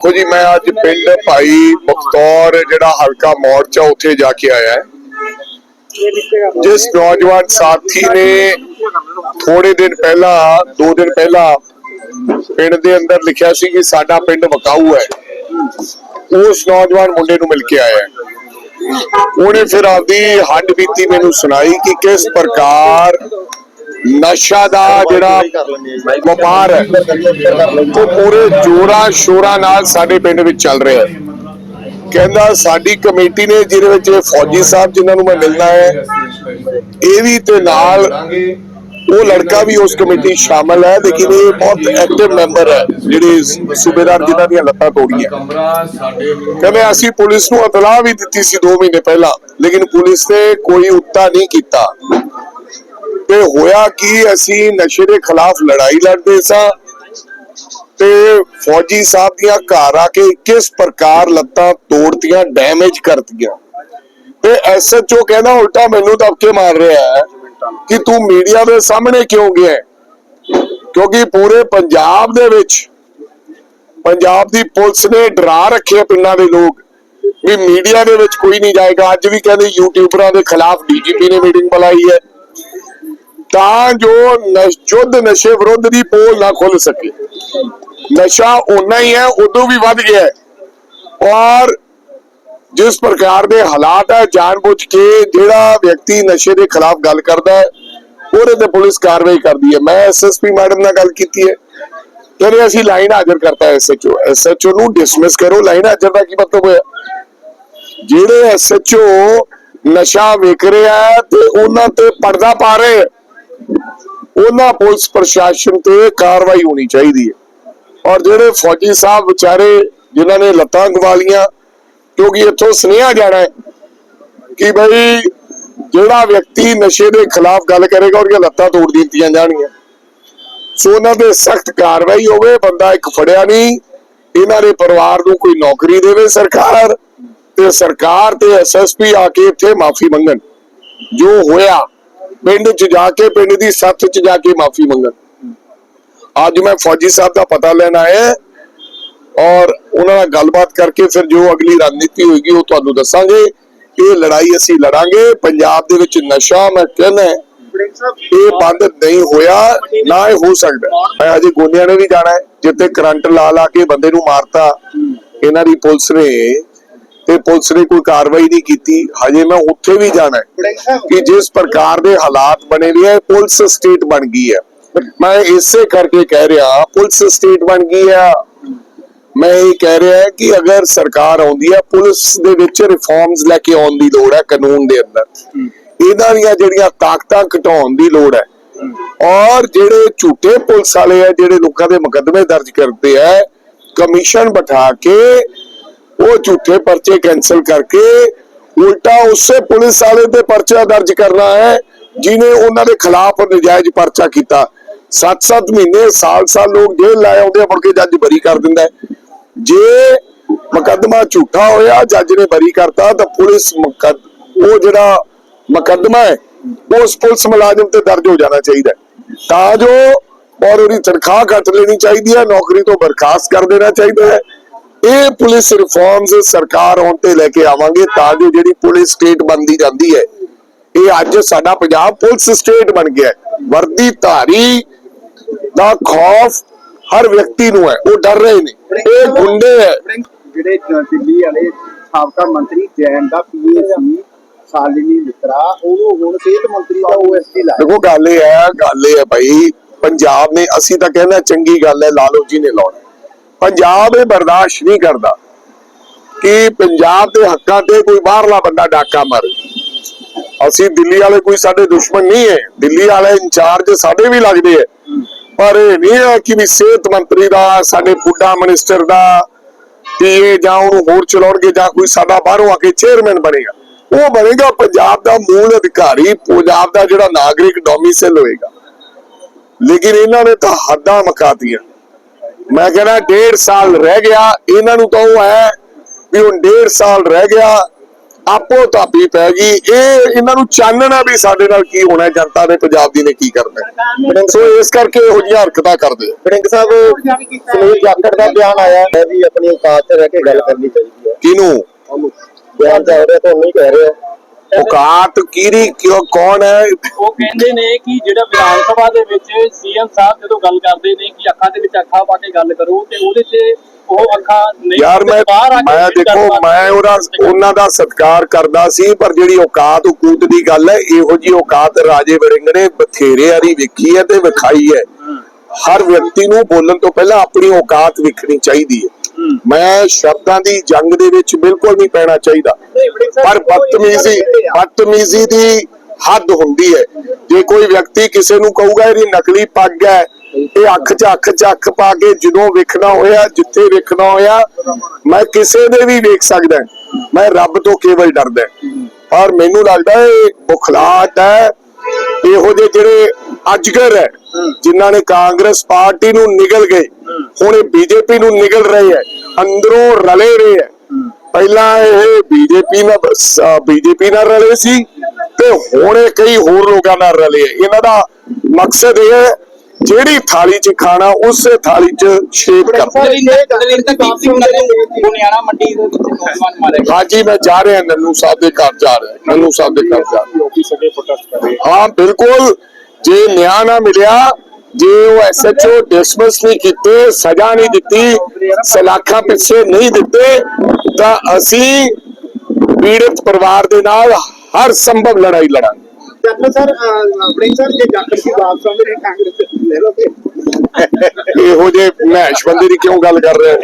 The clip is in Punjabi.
ਦੇਖੋ ਜੀ, ਮੈਂ ਅੱਜ ਪਿੰਡ ਭਾਈ ਮੁਖਤੌਰ ਜਿਹੜਾ ਹਲਕਾ ਮੋਰਚਾ ਉੱਥੇ ਜਾ ਕੇ ਆਇਆ ਹੈ। ਜਿਸ ਨੌਜਵਾਨ ਸਾਥੀ ਨੇ ਥੋੜੇ ਦਿਨ ਪਹਿਲਾਂ, ਦੋ ਦਿਨ ਪਹਿਲਾਂ ਪਿੰਡ ਦੇ ਅੰਦਰ ਲਿਖਿਆ ਸੀ ਕਿ ਸਾਡਾ ਪਿੰਡ ਵਕਾਊ ਹੈ। ਉਸ ਨੌਜਵਾਨ ਮੁੰਡੇ ਨੂੰ ਮਿਲ ਕੇ ਆਇਆ ਉਹਨੇ ਫਿਰ ਆਪਦੀ ਹੱਡ ਬੀਤੀ ਮੈਨੂੰ ਸੁਣਾਈ ਕਿ ਕਿਸ ਪ੍ਰਕਾਰ ਨਸ਼ਾ ਦਾ ਜਿਹੜਾ ਵਪਾਰ ਹੈ ਉਹ ਪੂਰੇ ਜੋਰਾ ਸ਼ੋਰਾ ਨਾਲ ਸਾਡੇ ਪਿੰਡ ਵਿੱਚ ਚੱਲ ਰਿਹਾ ਹੈ। ਕਹਿੰਦਾ ਸਾਡੀ ਕਮੇਟੀ ਨੇ ਜਿਹਦੇ ਵਿੱਚ ਫੌਜੀ ਸਾਹਿਬ ਜਿਨ੍ਹਾਂ ਨੂੰ ਮੈਂ ਮਿਲਣਾ ਹੈ ਇਹ ਵੀ ਤੇ ਨਾਲ ਉਹ ਲੜਕਾ ਵੀ ਉਸ ਕਮੇਟੀ ਸ਼ਾਮਲ ਹੈ ਲੇਕਿਨ ਇਹ ਬਹੁਤ ਐਕਟਿਵ ਮੈਂਬਰ ਹੈ ਜਿਹੜੇ ਸੂਬੇਦਾਰ ਜਿਨ੍ਹਾਂ ਦੀਆਂ ਲੱਤਾਂ ਤੋੜੀਆਂ। ਕਹਿੰਦੇ ਅਸੀਂ ਪੁਲਿਸ ਨੂੰ ਇਤਲਾਹ ਵੀ ਦਿੱਤੀ ਸੀ 2 ਮਹੀਨੇ ਪਹਿਲਾਂ ਲੇਕਿਨ ਪੁਲਿਸ ਨੇ ਕੋਈ ਉੱਤਾ ਨਹੀਂ ਕੀਤਾ। ਤੇ ਹੋਇਆ ਕੀ, ਅਸੀਂ ਨਸ਼ੇ ਦੇ ਖਿਲਾਫ ਲੜਾਈ ਲੜਦੇ ਸਾਂ ਤੇ ਫੌਜੀ ਸਾਹਿਬ ਦੀਆਂ ਘਰ ਆ ਕੇ ਕਿਸ ਪ੍ਰਕਾਰ ਲੱਤਾਂ ਤੋੜਤੀਆਂ ਡੈਮੇਜ ਕਰਤੀਆਂ। ਤੇ ਐਸਐਚਓ ਕਹਿੰਦਾ, ਉਲਟਾ ਮੈਨੂੰ ਧੱਕੇ ਮਾਰ ਰਿਹਾ ਹੈ ਕਿ ਤੂੰ ਮੀਡੀਆ ਦੇ ਸਾਹਮਣੇ ਕਿਉਂ ਗਿਆ ਹੈ? ਕਿਉਂਕਿ ਪੂਰੇ ਪੰਜਾਬ ਦੇ ਵਿੱਚ, ਪੰਜਾਬ ਦੀ ਪੁਲਿਸ ਨੇ ਡਰਾ ਰੱਖਿਆ ਪਿੰਡਾਂ ਦੇ ਲੋਕ ਵੀ ਮੀਡੀਆ ਦੇ ਵਿੱਚ ਕੋਈ ਨਹੀਂ ਜਾਏਗਾ। ਅੱਜ ਵੀ ਕਹਿੰਦੇ ਯੂਟਿਊਬਰਾਂ ਦੇ ਖਿਲਾਫ ਡੀਜੀਪੀ ਨੇ ਮੀਟਿੰਗ ਬੁਲਾਈ ਹੈ। ਤਾਂ ਜੋ ਨਸ਼- ਨਸ਼ੇ ਵਿਰੁੱਧ ਦੀ ਪੋਲ ਨਾ ਖੁੱਲ ਸਕੇ। ਨਸ਼ਾ ਉਨਾ ਹੀ ਹੈ, ਉਦੋਂ ਵੀ ਵੱਧ ਗਿਆ ਹੈ। ਔਰ ਜਿਸ ਪ੍ਰਕਾਰ ਦੇ ਹਾਲਾਤ ਹੈ, ਜਾਣਬੁੱਝ ਕੇ ਜਿਹੜਾ ਵਿਅਕਤੀ ਨਸ਼ੇ ਦੇ ਖਿਲਾਫ ਗੱਲ ਕਰਦਾ ਹੈ, ਉਹਦੇ ਤੇ ਪੁਲਿਸ ਕਾਰਵਾਈ ਕਰਦੀ ਹੈ। ਮੈਂ ਐਸਐਸਪੀ ਮੈਡਮ ਨਾਲ ਗੱਲ ਕੀਤੀ ਹੈ। ਕਹਿੰਦੇ ਅਸੀਂ ਲਾਈਨ ਹਾਜ਼ਰ ਕਰਤਾ ਐਸਐਚਓ ਐਸਐਚਓ ਨੂੰ ਡਿਸਮਿਸ ਕਰੋ। ਲਾਈਨ ਹਾਜ਼ਰ ਦਾ ਕੀ ਮਤਲਬ ਹੋਇਆ? ਜਿਹੜੇ ਐਸਐਚਓ ਨਸ਼ਾ ਵੇਖ ਰਿਹਾ ਤੇ ਉਹਨਾਂ ਤੇ ਪਰਦਾ ਪਾ ਰਹੇ ਉਹਨਾਂ ਪੁਲਿਸ ਪ੍ਰਸ਼ਾਸਨ ਤੇ ਕਾਰਵਾਈ ਹੋਣੀ ਚਾਹੀਦੀ ਹੈ। ਔਰ ਜਿਹੜੇ ਫੌਜੀ ਸਾਹਿਬ ਵਿਚਾਰੇ ਜਿਨ੍ਹਾਂ ਨੇ ਲੱਤਾਂ ਗਵਾ ਕਿਉਂਕਿ ਇੱਥੋਂ ਸੁਨੇਹਾ ਜਾਣਾ ਹੈ ਕਿ ਬਈ ਜਿਹੜਾ ਵਿਅਕਤੀ ਨਸ਼ੇ ਦੇ ਖਿਲਾਫ ਗੱਲ ਕਰੇਗਾ, ਉਹਦੀਆਂ ਲੱਤਾਂ ਤੋੜ ਦਿੱਤੀਆਂ ਜਾਣਗੀਆਂ। ਸੋ ਉਹਨਾਂ ਦੇ ਸਖਤ ਕਾਰਵਾਈ ਹੋਵੇ, ਬੰਦਾ ਇੱਕ ਫੜਿਆ ਨਹੀਂ, ਇਹਨਾਂ ਦੇ ਪਰਿਵਾਰ ਨੂੰ ਕੋਈ ਨੌਕਰੀ ਦੇਵੇ ਸਰਕਾਰ, ਤੇ ਸਰਕਾਰ ਤੇ ਐਸਐਸਪੀ ਆ ਕੇ ਇੱਥੇ ਮਾਫੀ ਮੰਗਣ। ਜੋ ਹੋਇਆ ਪਿੰਡ 'ਚ ਜਾ ਕੇ, ਪਿੰਡ ਦੀ ਸੱਥ 'ਚ ਜਾ ਕੇ ਮਾਫੀ ਮੰਗਣ। ਅੱਜ ਮੈਂ ਫੌਜੀ ਸਾਹਿਬ ਦਾ ਪਤਾ ਲੈਣ ਆਇਆ ਔਰ ਉਹਨਾਂ ਨਾਲ ਗੱਲਬਾਤ ਕਰਕੇ ਫਿਰ ਜੋ ਅਗਲੀ ਰਣਨੀਤੀ ਹੋਏਗੀ ਉਹ ਤੁਹਾਨੂੰ ਦੱਸਾਂਗੇ। ਇਹ ਲੜਾਈ ਅਸੀਂ ਲੜਾਂਗੇ। ਪੰਜਾਬ ਦੇ ਵਿੱਚ ਨਸ਼ਾ ਮੈਂ ਕਹਿੰਦਾ ਇਹ ਬੰਦ ਨਹੀਂ ਹੋਇਆ, ਨਾ ਇਹ ਹੋ ਸਕਦਾ ਮੈਂ ਅਜੇ ਗੋਨਿਆਂ ਨੇ ਵੀ ਜਾਣਾ ਹੈ। ਜਿੱਥੇ ਕਰੰਟ ਲਾ ਲਾ ਕੇ ਬੰਦੇ ਨੂੰ ਮਾਰਤਾ, ਇਹਨਾਂ ਦੀ ਪੁਲਿਸ ਨੇ ਤੇ ਪੁਲਿਸ ਨੇ ਕੋਈ ਕਾਰਵਾਈ ਨਹੀਂ ਕੀਤੀ। ਹਜੇ ਮੈਂ ਉੱਥੇ ਵੀ ਜਾਣਾ ਕਿ ਜਿਸ ਪ੍ਰਕਾਰ ਦੇ ਹਾਲਾਤ ਬਣੇ ਨੇ ਪੁਲਿਸ ਸਟੇਟ ਬਣ ਗਈ ਹੈ। ਮੈਂ ਇਸੇ ਕਰਕੇ ਕਹਿ ਰਿਹਾ, ਪੁਲਿਸ ਸਟੇਟ ਬਣ ਗਈ ਹੈ। ਮੈਂ ਇਹ ਕਹਿ ਰਿਹਾ ਕਿ ਅਗਰ ਸਰਕਾਰ ਆਉਂਦੀ ਹੈ, ਪੁਲਿਸ ਦੇ ਵਿੱਚ ਰਿਫਾਰਮਸ ਲੈ ਕੇ ਆਉਣ ਦੀ ਲੋੜ ਹੈ ਕਾਨੂੰਨ ਦੇ ਅੰਦਰ। ਇਹਨਾਂ ਦੀਆਂ ਜਿਹੜੀਆਂ ਤਾਕਤਾਂ ਘਟਾਉਣ ਦੀ ਲੋੜ ਹੈ। ਔਰ ਜਿਹੜੇ ਝੂਠੇ ਪੁਲਿਸ ਵਾਲੇ ਆ, ਜਿਹੜੇ ਲੋਕਾਂ ਦੇ ਮੁਕੱਦਮੇ ਦਰਜ ਕਰਦੇ ਆ, ਕਮਿਸ਼ਨ ਬਿਠਾ ਕੇ ਉਹ ਝੂਠੇ ਪਰਚੇ ਕੈਨਸਲ ਕਰਕੇ ਉਲਟਾ ਉਸੇ ਪੁਲਿਸ ਵਾਲੇ ਤੇ ਪਰਚਾ ਦਰਜ ਕਰਨਾ ਹੈ ਜਿਨੇ ਉਹਨਾਂ ਦੇ ਖਿਲਾਫ ਨਜਾਇਜ਼ ਪਰਚਾ ਕੀਤਾ। 7-7 ਮਹੀਨੇ, ਸਾਲ-ਸਾਲ ਲੋਕ ਜੇਲ੍ਹ ਲਾਏ ਆਉਂਦੇ ਮੁੜ ਕੇ ਜੱਜ ਬਰੀ ਕਰ ਦਿੰਦਾ ਜੇ ਮੁਕੱਦਮਾ ਝੂਠਾ ਹੋਇਆ, ਜੱਜ ਨੇ ਬਰੀ ਕਰਤਾ, ਤਾਂ ਪੁਲਿਸ ਉਹ ਜਿਹੜਾ ਮੁਕੱਦਮਾ ਹੈ, ਉਸ ਪੁਲਿਸ ਮੁਲਾਜ਼ਮ ਤੇ ਦਰਜ ਹੋ ਜਾਣਾ ਚਾਹੀਦਾ ਤਾਂ ਜੋ ਔਰ ਉਹਦੀ ਤਨਖਾਹ ਕੱਟ ਲੈਣੀ ਚਾਹੀਦੀ ਹੈ, ਨੌਕਰੀ ਤੋਂ ਬਰਖਾਸਤ ਕਰ ਦੇਣਾ ਚਾਹੀਦਾ ਹੈ। ਇਹ ਪੁਲਿਸ ਰਿਫਾਰਮਸ ਸਰਕਾਰ ਆਉਣ ਤੇ ਲੈ ਕੇ ਆਵਾਂਗੇ ਤਾਂ ਜੋ ਜਿਹੜੀ ਪੁਲਿਸ ਸਟੇਟ ਬਣਦੀ ਜਾਂਦੀ ਹੈ ਇਹ ਅੱਜ ਸਾਡਾ ਪੰਜਾਬ ਪੁਲਿਸ ਸਟੇਟ ਬਣ ਗਿਆ। ਵਰਦੀ ਧਾਰੀ ਦਾ ਖੌਫ ਹਰ ਵਿਅਕਤੀ ਨੂੰ ਹੈ ਉਹ ਡਰ ਰਹੇ ਨੇ। ਇਹ ਗੁੰਡੇ ਹੈ। ਜਿਹੜੇ ਦਿੱਲੀ ਵਾਲੇ ਸਾਬਕਾ ਮੰਤਰੀ ਜੈਨ ਦਾ ਪੀਏ ਸੀ ਸਾਲਿਨੀ ਮਿੱਤਰਾ ਉਹਨੂੰ ਹੁਣ ਸਿਹਤ ਮੰਤਰੀ ਦਾ ਓਐਸਡੀ ਲਾਇਆ। ਦੇਖੋ ਗੱਲ ਇਹ ਹੈ ਗੱਲ ਇਹ ਹੈ ਭਾਈ ਪੰਜਾਬ ਨੇ ਅਸੀਂ ਤਾਂ ਕਹਿੰਦਾ ਚੰਗੀ ਗੱਲ ਹੈ ਲਾਲੋ ਜੀ ਨੇ ਲਾਉਣਾ। ਪੰਜਾਬ ਇਹ ਬਰਦਾਸ਼ਤ ਨਹੀਂ ਕਰਦਾ ਕਿ ਪੰਜਾਬ ਦੇ ਹੱਕਾਂ ਤੇ ਕੋਈ ਬਾਹਰਲਾ ਬੰਦਾ ਡਾਕਾ ਮਾਰੇ। ਅਸੀਂ ਦਿੱਲੀ ਵਾਲੇ ਕੋਈ ਸਾਡੇ ਦੁਸ਼ਮਣ ਨਹੀਂ ਹੈ। ਦਿੱਲੀ ਵਾਲੇ ਇੰਚਾਰਜ ਸਾਡੇ ਵੀ ਲੱਗਦੇ ਹੈ। ਪਰ ਇਹ ਨਹੀਂ ਹੈ ਕਿ ਵੀ ਸਿਹਤ ਮੰਤਰੀ ਦਾ, ਸਾਡੇ ਫੂਡਾ ਮਿਨਿਸਟਰ ਦਾ ਪੀਏ ਜਾਂ ਉਹਨੂੰ ਹੋਰ ਚਲਾਉਣਗੇ ਜਾਂ ਕੋਈ ਸਾਡਾ ਬਾਹਰੋਂ ਆ ਕੇ ਚੇਅਰਮੈਨ ਬਣੇਗਾ। ਉਹ ਬਣੇਗਾ, ਪੰਜਾਬ ਦਾ ਮੂਲ ਅਧਿਕਾਰੀ, ਪੰਜਾਬ ਦਾ ਜਿਹੜਾ ਨਾਗਰਿਕ ਡੋਮਿਸਾਈਲ ਹੋਏਗਾ। ਲੇਕਿਨ ਇਹਨਾਂ ਨੇ ਤਾਂ ਹੱਦਾਂ ਮਕਾਤੀਆਂ ਮੈਂ ਕਹਿੰਦਾ ਡੇਢ ਸਾਲ ਰਹਿ ਗਿਆ ਇਹਨਾਂ ਨੂੰ ਤਾਂ ਉਹ ਹੈ ਵੀ ਹੁਣ ਡੇਢ ਸਾਲ ਰਹਿ ਗਿਆ ਆਪੋ ਤਾਪੀ ਪੈ ਗਈ ਇਹ ਇਹਨਾਂ ਨੂੰ ਚਾਨਣਾ ਵੀ ਸਾਡੇ ਨਾਲ ਕੀ ਹੋਣਾ ਹੈ, ਜਨਤਾ ਨੇ ਪੰਜਾਬ ਦੀ ਨੇ ਕੀ ਕਰਨਾ ਹੈ। ਸੋ ਇਸ ਕਰਕੇ ਇਹੋ ਜਿਹੀਆਂ ਹਰਕਤਾਂ ਕਰਦੇ ਆ। ਵੜਿੰਗ ਸਾਹਿਬ ਸੁਨੀਲ ਜਾਖੜ ਦਾ ਬਿਆਨ ਆਇਆ ਹੈ ਵੀ ਆਪਣੀ ਔਕਾਤ ਤੇ ਰਹਿ ਕੇ ਗੱਲ ਕਰਨੀ ਚਾਹੀਦੀ ਹੈ ਕਿਹਨੂੰ ਬਿਆਨ ਚੱਲ ਰਿਹਾ ਤੁਹਾਨੂੰ ਨਹੀਂ ਕਹਿ ਰਹੇ ਹੋ ਔਕਾਤ ਕੀਰੀ ਕਿਉਂ ਕੌਣ ਹੈ? ਉਹ ਕਹਿੰਦੇ ਨੇ ਕਿ ਜਿਹੜਾ ਵਿਧਾਨ ਸਭਾ ਦੇ ਵਿੱਚ ਸੀਐਮ ਸਾਹਿਬ ਜਦੋਂ ਗੱਲ ਕਰਦੇ ਨੇ ਕਿ ਅੱਖਾਂ ਦੇ ਵਿੱਚ ਅੱਖਾਂ ਪਾ ਕੇ ਗੱਲ ਕਰੋ ਤੇ ਉਹਦੇ 'ਚ ਉਹ ਅੱਖਾਂ ਨਹੀਂ ਯਾਰ ਮੈਂ ਮੈਂ ਦੇਖੋ ਮੈਂ ਉਹਦਾ ਉਹਨਾਂ ਦਾ ਸਤਿਕਾਰ ਕਰਦਾ ਸੀ ਪਰ ਜਿਹੜੀ ਔਕਾਤ ਹਕੂਤ ਦੀ ਗੱਲ ਹੈ ਇਹੋ ਜੀ ਔਕਾਤ ਰਾਜੇ ਵੜਿੰਗ ਨੇ ਬਥੇਰੇ ਵਾਰੀ ਵੇਖੀ ਹੈ ਤੇ ਵਿਖਾਈ ਹੈ। ਹਰ ਵਿਅਕਤੀ ਨੂੰ ਬੋਲਣ ਤੋਂ ਪਹਿਲਾਂ ਆਪਣੀ ਔਕਾਤ ਵਿਖਣੀ ਚਾਹੀਦੀ ਹੈ। ਮੈਂ ਸ਼ਬਦਾਂ ਦੀ ਜੰਗ ਦੇ ਵਿੱਚ ਬਿਲਕੁਲ ਨਹੀਂ ਪੈਣਾ ਚਾਹੀਦਾ। ਪਰ ਬਦਤਮੀਜ਼ੀ ਬਦਤਮੀਜ਼ੀ ਦੀ ਹੱਦ ਹੁੰਦੀ ਹੈ। ਜੇ ਕੋਈ ਵਿਅਕਤੀ ਕਿਸੇ ਨੂੰ ਕਹੂਗਾ ਇਹਦੀ ਨਕਲੀ ਪੱਗ ਹੈ ਇਹ ਅੱਖ 'ਚ ਅੱਖ 'ਚ ਅੱਖ ਪਾ ਕੇ ਜਦੋਂ ਵੇਖਣਾ ਹੋਇਆ ਜਿੱਥੇ ਵੇਖਣਾ ਹੋਇਆ ਮੈਂ ਕਿਸੇ ਦੇ ਵੀ ਵੇਖ ਸਕਦਾ ਮੈਂ ਰੱਬ ਤੋਂ ਕੇਵਲ ਡਰਦਾ ਔਰ ਮੈਨੂੰ ਲੱਗਦਾ ਇਹ ਬੁਖਲਾਟ ਹੈ। ਇਹੋ ਜਿਹੇ ਜਿਹੜੇ ਅਜਗਰ ਹੈ ਜਿਨ੍ਹਾਂ ਨੇ ਕਾਂਗਰਸ ਪਾਰਟੀ ਨੂੰ ਨਿਗਲ ਗਏ। ਹੁਣ ਇਹ ਬੀਜੇਪੀ ਨੂੰ ਨਿਗਲ ਰਹੇ ਹੈ ਅੰਦਰੋਂ ਰਲੇ ਰਹੇ ਹੈ। ਪਹਿਲਾਂ ਇਹ ਬੀਜੇਪੀ ਨਾਲ ਬੀਜੇਪੀ ਨਾਲ ਰਲੇ ਸੀ ਤੇ ਹੁਣ ਇਹ ਕਈ ਹੋਰ ਲੋਕਾਂ ਨਾਲ ਰਲੇ ਹੈ। ਇਹਨਾਂ ਦਾ ਮਕਸਦ ਇਹ ਹੈ ਜਿਹੜੀ ਥਾਲੀ 'ਚ ਖਾਣਾ ਉਸੇ ਥਾਲੀ 'ਚ ਛੇਕ ਕਰਨਾ। ਹਾਂਜੀ ਮੈਂ ਜਾ ਰਿਹਾ ਨੰਨੂ ਸਾਹਿਬ ਦੇ ਘਰ ਜਾ ਰਿਹਾ ਨੰਨੂ ਸਾਹਿਬ ਦੇ ਘਰ ਜਾ ਰਹੇ। ਹਾਂ ਬਿਲਕੁਲ। ਜੇ ਨਿਆਂ ਨਾ ਮਿਲਿਆ ਜੇ ਉਹ ਐਸਐਚਓ ਡਿਸਮਿਸ ਨਹੀਂ ਕੀਤੇ ਸਜ਼ਾ ਨਹੀਂ ਦਿੱਤੀ ਸਲਾਖਾਂ ਪਿੱਛੇ ਨਹੀਂ ਦਿੱਤੇ ਤਾਂ ਅਸੀਂ ਪੀੜਤ ਪਰਿਵਾਰ ਦੇ ਨਾਲ ਹਰ ਸੰਭਵ ਲੜਾਈ ਲੜਾਂਗੇ। ਜਾਖੜ ਸਰ ਵੜਿੰਗ ਸਰ ਜੇ ਜਾਖੜ ਦੀ ਵਾਪਸ ਆਉਂਦੇ ਕਾਂਗਰਸ ਲੈ ਲੋਗੇ ਇਹੋ ਜਿਹੇ ਮਹਿਸ਼ ਬੰਦੇ ਦੀ ਕਿਉਂ ਗੱਲ ਕਰ ਰਹੇ ਹੋ?